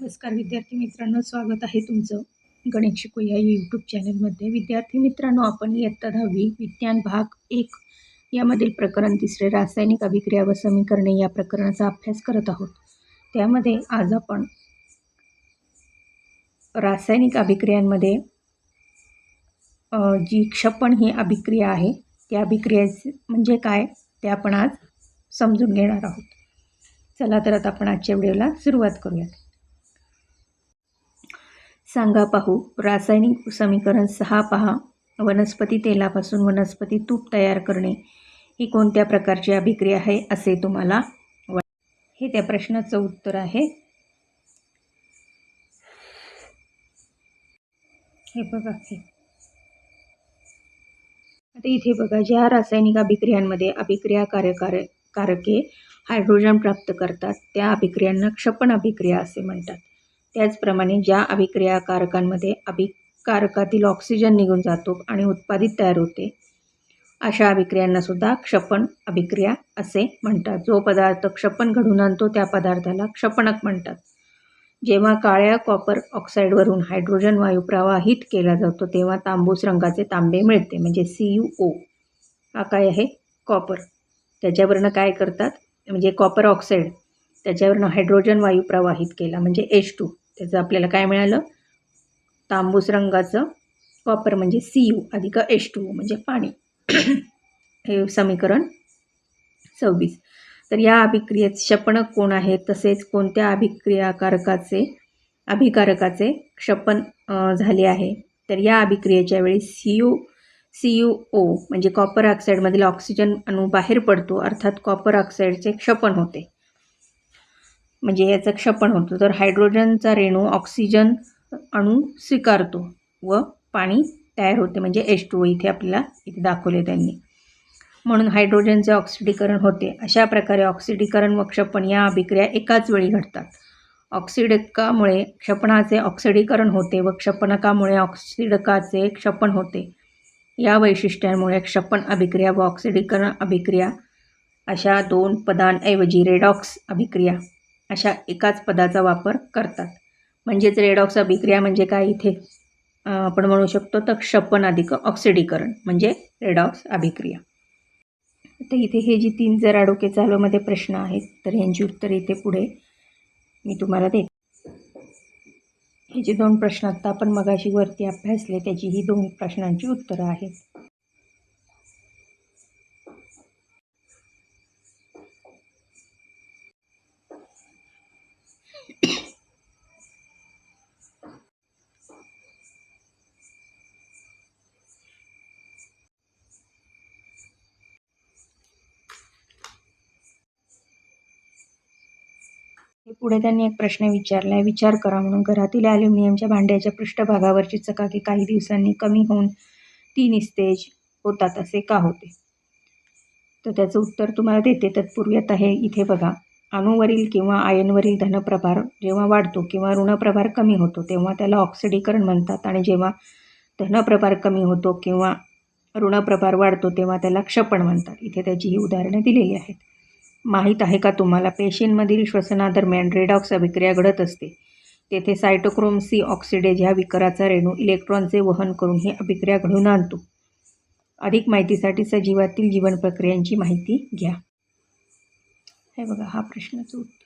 नमस्कार विद्यार्थी मित्रांनो स्वागत आहे तुमचं गणित शिकूया यूट्यूब चॅनलमध्ये विद्यार्थी मित्रांनो आपण इयत्ता दहावी विज्ञान भाग एक यामधील प्रकरण तिसरे रासायनिक अभिक्रिया व समीकरणे या प्रकरणाचा अभ्यास करत आहोत. त्यामध्ये आज आपण रासायनिक अभिक्रियांमध्ये जी क्षपण ही अभिक्रिया आहे त्या अभिक्रियाचे म्हणजे काय ते आपण आज समजून घेणार आहोत. चला तर आता आपण आजच्या व्हिडिओला सुरुवात करूयात. सांगा पाहू. रासायनिक समीकरण सहा पहा. वनस्पती तेलापासून वनस्पती तूप तयार करणे. ही कोणत्या प्रकारची अभिक्रिया आहे असे तुम्हाला हे त्या प्रश्नाचं उत्तर आहे. हे बघा आता इथे बघा ज्या रासायनिक अभिक्रियांमध्ये अभिक्रिया कार्यकार कारके हायड्रोजन प्राप्त करतात त्या अभिक्रियांना क्षपण अभिक्रिया असे म्हणतात. त्याचप्रमाणे ज्या अभिक्रियाकारकांमध्ये अभिकारकातील ऑक्सिजन निघून जातो आणि उत्पादित तयार होते अशा अभिक्रियांनासुद्धा क्षपण अभिक्रिया असे म्हणतात. जो पदार्थ क्षपण घडून आणतो त्या पदार्थाला क्षपणक म्हणतात. जेव्हा काळ्या कॉपर ऑक्साईडवरून हायड्रोजन वायू प्रवाहित केला जातो तेव्हा तांबूस रंगाचे तांबे मिळते म्हणजे सी यू ओ हा काय आहे? कॉपर त्याच्यावरनं काय करतात? म्हणजे कॉपर ऑक्साईड त्याच्यावरनं हायड्रोजन वायू प्रवाहित केला म्हणजे एच टू त्याचं आपल्याला काय मिळालं? तांबूस रंगाचं कॉपर म्हणजे सी यू अधिक एच टू म्हणजे पाणी. हे समीकरण सव्वीस. तर या अभिक्रियेत क्षपणक कोण आहे? तसेच कोणत्या अभिक्रियाकारकाचे अभिकारकाचे क्षपन झाले आहे? तर या अभिक्रियेच्या वेळी C U C U O म्हणजे कॉपर ऑक्साईडमधील ऑक्सिजन अणू बाहेर पडतो. अर्थात कॉपर ऑक्साईडचे क्षपण होते. म्हणजे याचं क्षपण होतं. तर हायड्रोजनचा रेणू ऑक्सिजन अणू स्वीकारतो व पाणी तयार होते. म्हणजे एच टू इथे आपल्याला इथे दाखवले त्यांनी. म्हणून हायड्रोजनचे ऑक्सिडीकरण होते. अशा प्रकारे ऑक्सिडीकरण व क्षपण या अभिक्रिया एकाच वेळी घडतात. ऑक्सिडकामुळे क्षपणाचे ऑक्सिडीकरण होते व क्षपणकामुळे ऑक्सिडकाचे क्षपण होते. या वैशिष्ट्यांमुळे क्षपण अभिक्रिया व ऑक्सिडीकरण अभिक्रिया अशा दोन पदांऐवजी रेडॉक्स अभिक्रिया अशा एकाच पदाचा वापर करतात. म्हणजेच रेडॉक्स अभिक्रिया म्हणजे काय? इथे आपण म्हणू शकतो तर क्षपण अधिक ऑक्सिडीकरण म्हणजे रेडॉक्स अभिक्रिया तर इथे हे जी तीन जर आडोके चालूमध्ये प्रश्न आहेत तर यांची उत्तरे इथे पुढे मी तुम्हाला देते. हे जे दोन प्रश्न आत्ता आपण मगाशी वरती अभ्यासले त्याची ही दोन प्रश्नांची उत्तरं आहेत. पुढे त्यांनी एक प्रश्न विचारला आहे विचार करा म्हणून. घरातील ॲल्युमिनियमच्या भांड्याच्या पृष्ठभागावरची चकाकी काही दिवसांनी कमी होऊन ती निस्तेज होतात असे का होते? तर त्याचं उत्तर तुम्हाला देते. तत्पूर्वी आता हे इथे बघा. अणूवरील किंवा आयनवरील धनप्रभार जेव्हा वाढतो किंवा ऋणप्रभार कमी होतो तेव्हा त्याला ऑक्सिडीकरण म्हणतात. आणि जेव्हा धनप्रभार कमी होतो किंवा ऋणप्रभार वाढतो तेव्हा त्याला क्षपण म्हणतात. इथे त्याची ही उदाहरणे दिलेली आहेत. माहीत आहे का तुम्हाला? पेशींमधील श्वसनादरम्यान रेडॉक्स अभिक्रिया घडत असते. तेथे सायटोक्रोम सी ऑक्सिडेज ह्या विकाराचा रेणू इलेक्ट्रॉनचे वहन करून ही अभिक्रिया घडवून आणतो. अधिक माहितीसाठी सजीवातील जीवन प्रक्रियांची माहिती घ्या. हे बघा हा प्रश्नाचं उत्तर.